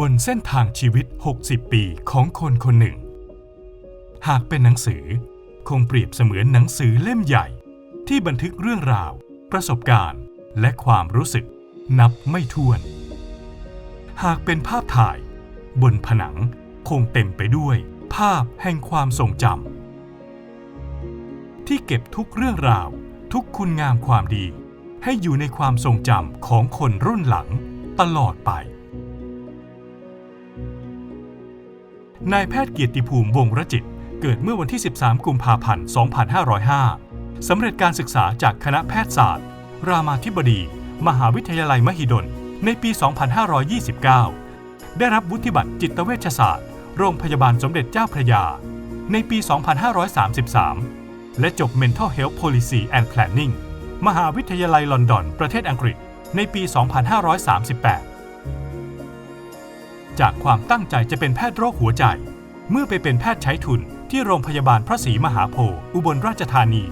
บนเส้นทางชีวิต 60 ปีของคนคนหนึ่ง หากเป็นหนังสือคงเปรียบเสมือนหนังสือเล่มใหญ่ ที่บันทึกเรื่องราว ประสบการณ์ และความรู้สึก นับไม่ถ้วน หากเป็นภาพถ่าย บนผนังคงเต็มไปด้วย ภาพแห่งความทรงจำที่เก็บทุกเรื่องราว ทุกคุณงามความดี ให้อยู่ในความทรงจำของคนรุ่นหลังตลอดไป นายแพทย์เกียรติภูมิวงรจิต เกิดเมื่อวันที่ 13 กุมภาพันธ์ 2505 สำเร็จการศึกษาจากคณะแพทยศาสตร์ รามาธิบดี มหาวิทยาลัยมหิดล ในปี 2529 ได้รับวุฒิบัตรจิตเวชศาสตร์ โรงพยาบาลสมเด็จเจ้าพระยา ในปี 2533 และจบ Mental Health Policy and Planning มหาวิทยาลัยลอนดอน ประเทศอังกฤษ ในปี 2538 จากความตั้งใจจะเป็นแพทย์โรคหัวใจ เมื่อไปเป็นแพทย์ใช้ทุนที่โรงพยาบาลพระศรีมหาโพธิ์อุบลราชธานี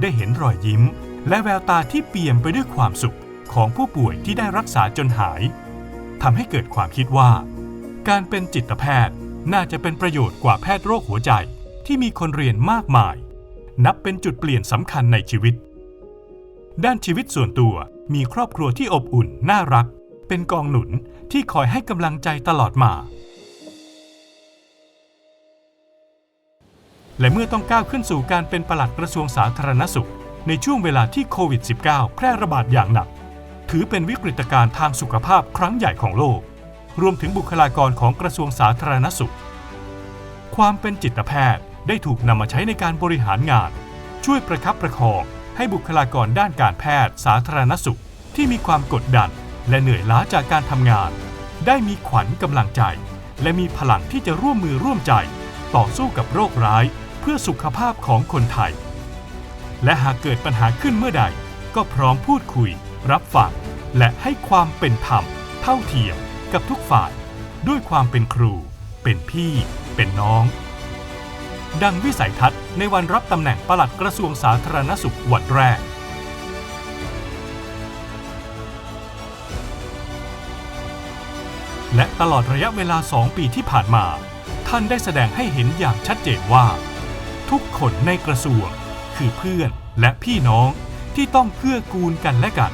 ได้เห็นรอยยิ้ม และแววตาที่เปี่ยมไปด้วยความสุขของผู้ป่วยที่ได้รักษาจนหายทำให้เกิดความคิดว่า การเป็นจิตแพทย์น่าจะเป็นประโยชน์กว่าแพทย์โรคหัวใจที่มีคนเรียนมากมาย นับเป็นจุดเปลี่ยนสำคัญในชีวิต ด้านชีวิตส่วนตัวมีครอบครัวที่อบอุ่นน่ารัก เป็นกองหนุนที่คอยให้กำลังใจตลอดมา และเมื่อต้องก้าวขึ้นสู่การเป็นปลัดกระทรวงสาธารณสุข ในช่วงเวลาที่โควิด -19 แพร่ระบาดอย่างหนัก ถือเป็นวิกฤตการณ์ทางสุขภาพครั้งใหญ่ของโลก รวมถึงบุคลากรของกระทรวงสาธารณสุข ความเป็นจิตแพทย์ได้ถูกนำมาใช้ในการบริหารงาน ช่วยประคับประคองให้บุคลากรด้านการแพทย์สาธารณสุขที่มีความกดดัน และเหนื่อยล้าจากการทำงาน ได้มีขวัญกำลังใจ และมีพลังที่จะร่วมมือร่วมใจ ต่อสู้กับโรคร้ายเพื่อสุขภาพของคนไทย และหากเกิดปัญหาขึ้นเมื่อใด ก็พร้อมพูดคุย รับฟังและให้ความเป็นธรรม เท่าเทียมกับทุกฝ่าย ด้วยความเป็นครู เป็นพี่ เป็นน้อง ดังวิสัยทัศน์ในวันรับตำแหน่งปลัดกระทรวงสาธารณสุขวันแรก และตลอดระยะเวลา 2 ปีที่ผ่านมา ท่านได้แสดงให้เห็นอย่างชัดเจนว่า ทุกคนในกระทรวงคือเพื่อนและพี่น้องที่ต้องเกื้อกูลกันและกัน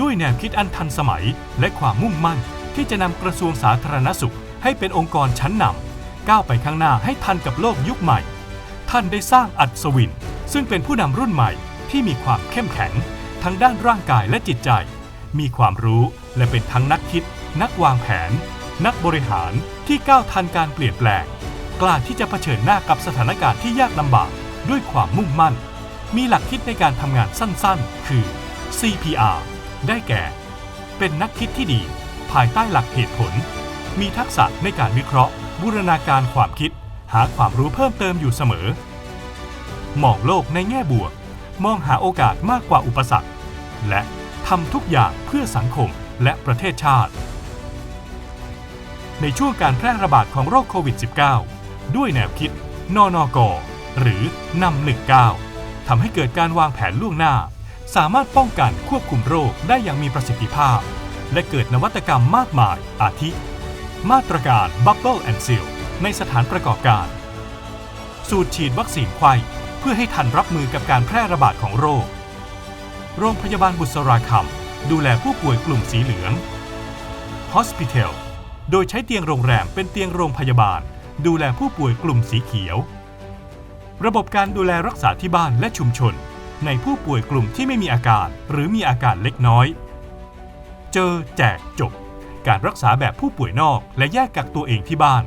ด้วยแนวคิดอันทันสมัยและความมุ่งมั่นที่จะนำกระทรวงสาธารณสุขให้เป็นองค์กรชั้นนำก้าวไปข้างหน้าให้ทันกับโลกยุคใหม่ ท่านได้สร้างอัศวิน ซึ่งเป็นผู้นำรุ่นใหม่ที่มีความเข้มแข็ง ทั้งด้านร่างกายและจิตใจ มีความรู้ และเป็นทั้งนักคิด นักวางแผน นักบริหารที่ก้าวทันการเปลี่ยนแปลง กล้าที่จะเผชิญหน้ากับสถานการณ์ที่ยากลำบากด้วยความมุ่งมั่น มีหลักคิดในการทำงานสั้นๆ คือ CPR ได้แก่ เป็นนักคิดที่ดี ภายใต้หลักเหตุผล มีทักษะในการวิเคราะห์ บูรณาการความคิด หาความรู้เพิ่มเติมอยู่เสมอ มองโลกในแง่บวก มองหาโอกาสมากกว่าอุปสรรค และทำทุกอย่างเพื่อสังคม และประเทศชาติ ในช่วงการแพร่ระบาดของโรคโควิด -19 ด้วยแนวคิด นนก หรือนำ19ทำให้เกิดการวางแผนล่วงหน้า สามารถป้องกันควบคุมโรคได้อย่างมีประสิทธิภาพ และเกิดนวัตกรรมมากมาย อาทิ มาตรการ Bubble and Seal ในสถานประกอบการ สูตรฉีดวัคซีนไข้เพื่อให้ทันรับมือกับการแพร่ระบาดของโรค โรงพยาบาลบุษราคำ ดูแลผู้ป่วยกลุ่มสีเหลือง Hospital โดยใช้เตียงโรงแรมเป็นเตียงโรงพยาบาล ดูแลผู้ป่วยกลุ่มสีเขียว ระบบการดูแลรักษาที่บ้านและชุมชน ในผู้ป่วยกลุ่มที่ไม่มีอาการ หรือมีอาการเล็กน้อย เจอแจกจบ การรักษาแบบผู้ป่วยนอกและแยกกักตัวเองที่บ้าน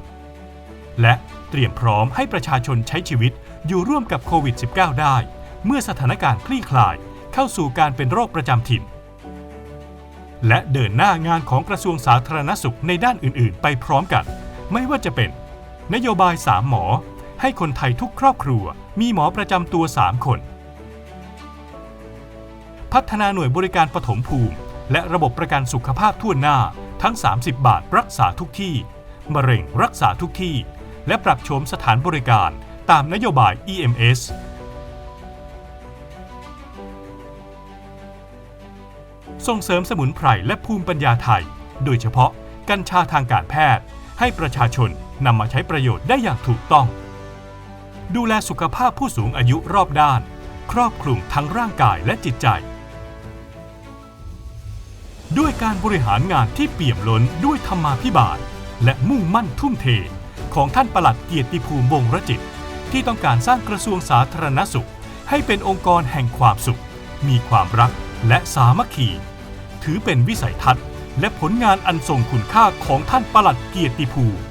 และเตรียมพร้อมให้ประชาชนใช้ชีวิตอยู่ร่วมกับโควิด -19 ได้ เมื่อสถานการณ์คลี่คลาย เข้าสู่การเป็นโรคประจำถิ่น และเดินหน้างานของกระทรวงสาธารณสุขในด้านอื่น ๆ ไปพร้อมกัน ไม่ว่าจะเป็น นโยบาย3หมอ ให้คนไทยทุกครอบครัว มีหมอประจำตัว 3 คน พัฒนาหน่วยบริการปฐมภูมิ และระบบประกันสุขภาพทั่วหน้าทั้ง 30 บาทรักษาทุกที่ มะเร็งรักษาทุกที่ และปรับโฉมสถานบริการตามนโยบาย EMS ส่งเสริมสมุนไพรและภูมิปัญญาไทย โดยเฉพาะกัญชาทางการแพทย์ ให้ประชาชนนำมาใช้ประโยชน์ได้อย่างถูกต้อง ดูแลสุขภาพผู้สูงอายุรอบด้าน ครอบคลุมทั้งร่างกายและจิตใจ ด้วยการบริหารงานที่เปี่ยมล้นด้วยธรรมาภิบาล และมุ่งมั่นทุ่มเท ของท่านปลัดเกียรติภูมิวงศรจิต ที่ต้องการสร้างกระทรวงสาธารณสุข ให้เป็นองค์กรแห่งความสุข มีความรักและสามัคคี ถือเป็นวิสัยทัศน์ และผลงานอันทรงคุณค่าของท่านปลัดเกียรติภูมิ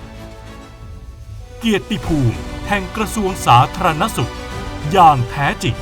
เกียรติภูมิแห่งกระทรวงสาธารณสุข อย่างแท้จริง